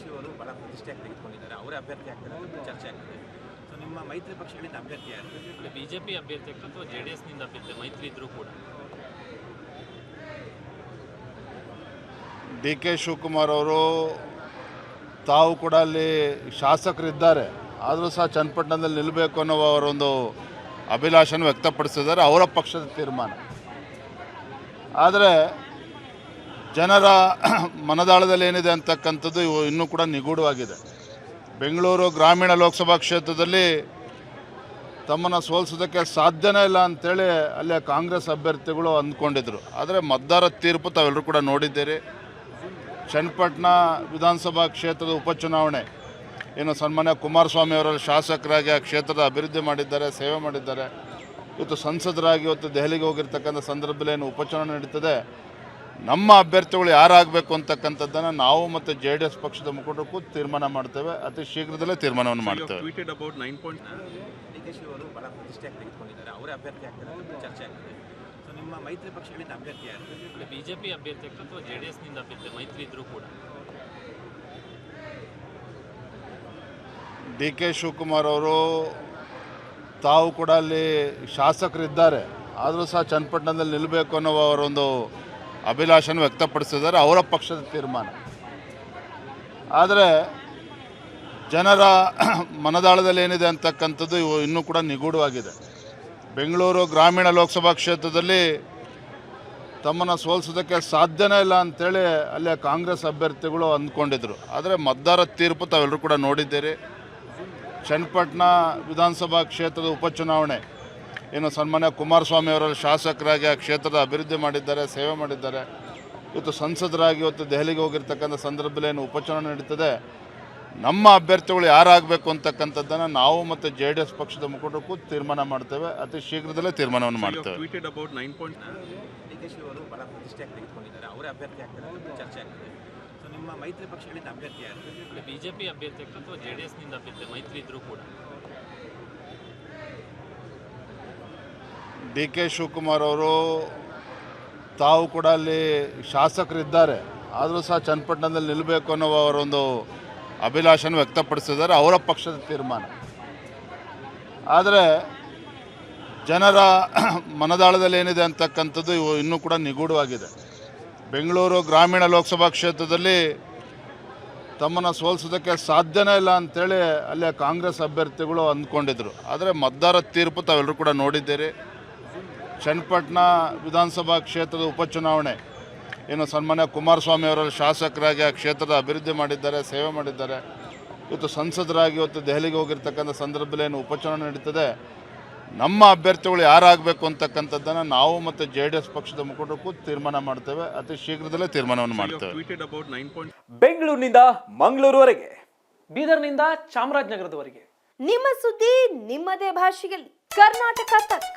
K ಅವರು ಬಹಳ ಪ್ರತಿಷ್ಠೆಯಾಗಿ ತೆಗೆದುಕೊಂಡಿದ್ದಾರೆ. ಅವರೇ ಅಭ್ಯರ್ಥಿ ಆಗ್ತಾರೆ ಅಂತ ಚರ್ಚೆ ಆಗ್ತದೆ. ಸೊ ನಿಮ್ಮ ಮೈತ್ರಿ ಪಕ್ಷಗಳಿಂದ ಅಭ್ಯರ್ಥಿ ಯಾರು? ಪಿ ಅಭ್ಯರ್ಥಿ ಆಗ್ತದೆ ಅಥವಾ ಜೆ ಡಿ ಎಸ್ನಿಂದ ಅಭ್ಯರ್ಥಿ ಮೈತ್ರಿ ಇದ್ರೂ ಕೂಡ? ಡಿ ಕೆ ಶಿವಕುಮಾರ್ ಅವರು ತಾವು ಕೂಡ ಅಲ್ಲಿ ಶಾಸಕರಿದ್ದಾರೆ. ಆದರೂ ಸಹ ಚನ್ನಪಟ್ಟಣದಲ್ಲಿ ನಿಲ್ಲಬೇಕು ಅನ್ನೋ ಅವರೊಂದು ಅಭಿಲಾಷನ ವ್ಯಕ್ತಪಡಿಸಿದ್ದಾರೆ. ಅವರ ಪಕ್ಷದ ತೀರ್ಮಾನ. ಆದರೆ ಜನರ ಮನದಾಳದಲ್ಲಿ ಏನಿದೆ ಅಂತಕ್ಕಂಥದ್ದು ಇವು ಇನ್ನೂ ಕೂಡ ನಿಗೂಢವಾಗಿದೆ. ಬೆಂಗಳೂರು ಗ್ರಾಮೀಣ ಲೋಕಸಭಾ ಕ್ಷೇತ್ರದಲ್ಲಿ ತಮ್ಮನ್ನು ಸೋಲಿಸೋದಕ್ಕೆ ಸಾಧ್ಯನೇ ಇಲ್ಲ ಅಂಥೇಳಿ ಅಲ್ಲೇ ಕಾಂಗ್ರೆಸ್ ಅಭ್ಯರ್ಥಿಗಳು ಅಂದ್ಕೊಂಡಿದ್ರು. ಆದರೆ ಮತದಾರ ತೀರ್ಪು ತಾವೆಲ್ಲರೂ ಕೂಡ ನೋಡಿದ್ದೀರಿ. ಚನ್ನಪಟ್ಟಣ ವಿಧಾನಸಭಾ ಕ್ಷೇತ್ರದ ಉಪಚುನಾವಣೆ. ಏನು ಸನ್ಮಾನ್ಯ ಕುಮಾರಸ್ವಾಮಿ ಅವರಲ್ಲಿ ಶಾಸಕರಾಗಿ ಆ ಕ್ಷೇತ್ರದ ಅಭಿವೃದ್ಧಿ ಮಾಡಿದ್ದಾರೆ, ಸೇವೆ ಮಾಡಿದ್ದಾರೆ. ಇವತ್ತು ಸಂಸದರಾಗಿ ಇವತ್ತು ದೆಹಲಿಗೆ ಹೋಗಿರ್ತಕ್ಕಂಥ ಸಂದರ್ಭದಲ್ಲಿ ಏನು ಉಪಚುನಾವಣೆ ನಡೀತದೆ. ನಮ್ಮ ಅಭ್ಯರ್ಥಿಗಳು ಯಾರಾಗಬೇಕು ಅಂತಕ್ಕಂಥದ್ದನ್ನು ನಾವು ಮತ್ತು ಜೆ ಡಿ ಎಸ್ ಪಕ್ಷದ ಮುಖಂಡರು ಕೂತು ತೀರ್ಮಾನ ಮಾಡ್ತೇವೆ. ಅತಿ ಶೀಘ್ರದಲ್ಲೇ ತೀರ್ಮಾನವನ್ನು ಮಾಡ್ತೇವೆ. tweeted about 9 point D K ಅವರು ಬಹಳ ಪ್ರತಿಷ್ಠೆಯಾಗಿ ತೆಗೆದುಕೊಂಡಿದ್ದಾರೆ. ಅವರೇ ಅಭ್ಯರ್ಥಿ ಆಗ್ತಾರೆ ಅಂತ ಚರ್ಚೆ ಆಗ್ತದೆ ಸೊ ನಿಮ್ಮ ಮೈತ್ರಿ ಪಕ್ಷಗಳಿಂದ ಅಭ್ಯರ್ಥಿ ಯಾರು? ಬಿಜೆಪಿ ಅಭ್ಯರ್ಥಿ ಆಗ್ತದೆ ಅಥವಾ ಜೆ ಡಿ ಎಸ್ನಿಂದ ಅಭ್ಯರ್ಥಿ ಕೂಡ? ಡಿ ಕೆ ಶಿವಕುಮಾರ್ ಅವರು ತಾವು ಕೂಡ ಅಲ್ಲಿ ಶಾಸಕರಿದ್ದಾರೆ. ಆದರೂ ಸಹ ಚನ್ನಪಟ್ಟಣದಲ್ಲಿ ನಿಲ್ಲಬೇಕು ಅನ್ನೋ ಅವರೊಂದು ಅಭಿಲಾಷನ ವ್ಯಕ್ತಪಡಿಸಿದ್ದಾರೆ, ಅವರ ಪಕ್ಷದ ತೀರ್ಮಾನ. ಆದರೆ ಜನರ ಮನದಾಳದಲ್ಲಿ ಏನಿದೆ ಅಂತಕ್ಕಂಥದ್ದು ಇವು ಇನ್ನೂ ಕೂಡ ನಿಗೂಢವಾಗಿದೆ. ಬೆಂಗಳೂರು ಗ್ರಾಮೀಣ ಲೋಕಸಭಾ ಕ್ಷೇತ್ರದಲ್ಲಿ ತಮ್ಮನ್ನು ಸೋಲಿಸೋದಕ್ಕೆ ಸಾಧ್ಯನೇ ಇಲ್ಲ ಅಂಥೇಳಿ ಅಲ್ಲೇ ಕಾಂಗ್ರೆಸ್ ಅಭ್ಯರ್ಥಿಗಳು ಅಂದ್ಕೊಂಡಿದ್ರು. ಆದರೆ ಮತದಾರ ತೀರ್ಪು ತಾವೆಲ್ಲರೂ ಕೂಡ ನೋಡಿದ್ದೀರಿ. ಚನ್ನಪಟ್ಟಣ ವಿಧಾನಸಭಾ ಕ್ಷೇತ್ರದ ಉಪಚುನಾವಣೆ ಏನು ಸನ್ಮಾನ್ಯ ಕುಮಾರಸ್ವಾಮಿ ಅವರಲ್ಲಿ ಶಾಸಕರಾಗಿ ಆ ಕ್ಷೇತ್ರದ ಅಭಿವೃದ್ಧಿ ಮಾಡಿದ್ದಾರೆ ಸೇವೆ ಮಾಡಿದ್ದಾರೆ. ಇವತ್ತು ಸಂಸದರಾಗಿ ಇವತ್ತು ದೆಹಲಿಗೆ ಹೋಗಿರ್ತಕ್ಕಂಥ ಸಂದರ್ಭದಲ್ಲಿ ಏನು ಉಪಚುನಾವಣೆ ನಡೀತದೆ? ನಮ್ಮ ಅಭ್ಯರ್ಥಿಗಳು ಯಾರಾಗಬೇಕು ಅಂತಕ್ಕಂಥದ್ದನ್ನು ನಾವು ಮತ್ತು ಜೆ ಡಿ ಎಸ್ ಪಕ್ಷದ ಮುಖಂಡಕ್ಕೂ ಕೂತು ತೀರ್ಮಾನ ಮಾಡ್ತೇವೆ. ಅತಿ ಶೀಘ್ರದಲ್ಲೇ ತೀರ್ಮಾನವನ್ನು ಮಾಡ್ತೇವೆ. 9 point ಡಿ ಅವರು ಬಹಳ ಪ್ರತಿಷ್ಠೆಯಾಗಿ ತೆಗೆದುಕೊಂಡಿದ್ದಾರೆ. ಅವರೇ ಅಭ್ಯರ್ಥಿ ಆಗ್ತಾರೆ ಅಂತ ಚರ್ಚೆ ಆಗ್ತದೆ. ಸೊ ನಿಮ್ಮ ಮೈತ್ರಿ ಪಕ್ಷಗಳಿಂದ ಅಭ್ಯರ್ಥಿ ಯಾರು? ಬಿಜೆಪಿ ಅಭ್ಯರ್ಥಿ ಅಥವಾ ಜೆ ಡಿ ಎಸ್ನಿಂದ ಅಭ್ಯರ್ಥಿ ಮೈತ್ರಿ ಇದ್ರೂ ಕೂಡ? ಡಿ ಕೆ ಶಿವಕುಮಾರ್ ಅವರು ತಾವು ಕೂಡ ಅಲ್ಲಿ ಶಾಸಕರಿದ್ದಾರೆ. ಆದರೂ ಸಹ ಚನ್ನಪಟ್ಟಣದಲ್ಲಿ ನಿಲ್ಲಬೇಕು ಅನ್ನೋ ಅವರೊಂದು ಅಭಿಲಾಷನ ವ್ಯಕ್ತಪಡಿಸಿದ್ದಾರೆ. ಅವರ ಪಕ್ಷದ ತೀರ್ಮಾನ. ಆದರೆ ಜನರ ಮನದಾಳದಲ್ಲಿ ಏನಿದೆ ಅಂತಕ್ಕಂಥದ್ದು ಇವು ಇನ್ನೂ ಕೂಡ ನಿಗೂಢವಾಗಿದೆ. ಬೆಂಗಳೂರು ಗ್ರಾಮೀಣ ಲೋಕಸಭಾ ಕ್ಷೇತ್ರದಲ್ಲಿ ತಮ್ಮನ್ನು ಸೋಲಿಸೋದಕ್ಕೆ ಸಾಧ್ಯನೇ ಇಲ್ಲ ಅಂತೇಳಿ ಅಲ್ಲೇ ಕಾಂಗ್ರೆಸ್ ಅಭ್ಯರ್ಥಿಗಳು ಅಂದ್ಕೊಂಡಿದ್ರು. ಆದರೆ ಮತದಾರ ತೀರ್ಪು ತಾವೆಲ್ಲರೂ ಕೂಡ ನೋಡಿದ್ದೀರಿ. ಚನ್ನಪಟ್ಟಣ ವಿಧಾನಸಭಾ ಕ್ಷೇತ್ರದ ಉಪಚುನಾವಣೆ. ಏನು ಸನ್ಮಾನ್ಯ ಕುಮಾರಸ್ವಾಮಿ ಅವರ ಶಾಸಕರಾಗಿ ಆ ಕ್ಷೇತ್ರದ ಅಭಿವೃದ್ಧಿ ಮಾಡಿದ್ದಾರೆ ಸೇವೆ ಮಾಡಿದ್ದಾರೆ. ಇವತ್ತು ಸಂಸದರಾಗಿ ಇವತ್ತು ದೆಹಲಿಗೆ ಹೋಗಿರ್ತಕ್ಕಂಥ ಸಂದರ್ಭದಲ್ಲಿ ಏನು ಉಪಚುನಾವಣೆ ನಡೀತದೆ? ನಮ್ಮ ಅಭ್ಯರ್ಥಿಗಳು ಯಾರಾಗಬೇಕು ಅಂತಕ್ಕಂಥದ್ದನ್ನು ನಾವು ಮತ್ತು ಜೆ ಡಿ ಎಸ್ ಪಕ್ಷದ ಮುಖಂಡಕ್ಕೂ ಕೂತು ತೀರ್ಮಾನ ಮಾಡ್ತೇವೆ. ಅತಿ ಶೀಘ್ರದಲ್ಲೇ ತೀರ್ಮಾನವನ್ನು ಮಾಡ್ತೇವೆ. 9 ಬೆಂಗಳೂರಿನಿಂದ ಮಂಗಳೂರುವರೆಗೆ ಬೀದರ್ನಿಂದ ಚಾಮರಾಜನಗರದವರೆಗೆ. ನಿಮ್ಮ ಸುದ್ದಿ ನಿಮ್ಮದೇ ಭಾಷೆಯಲ್ಲಿ. ಕರ್ನಾಟಕ ತಕ್.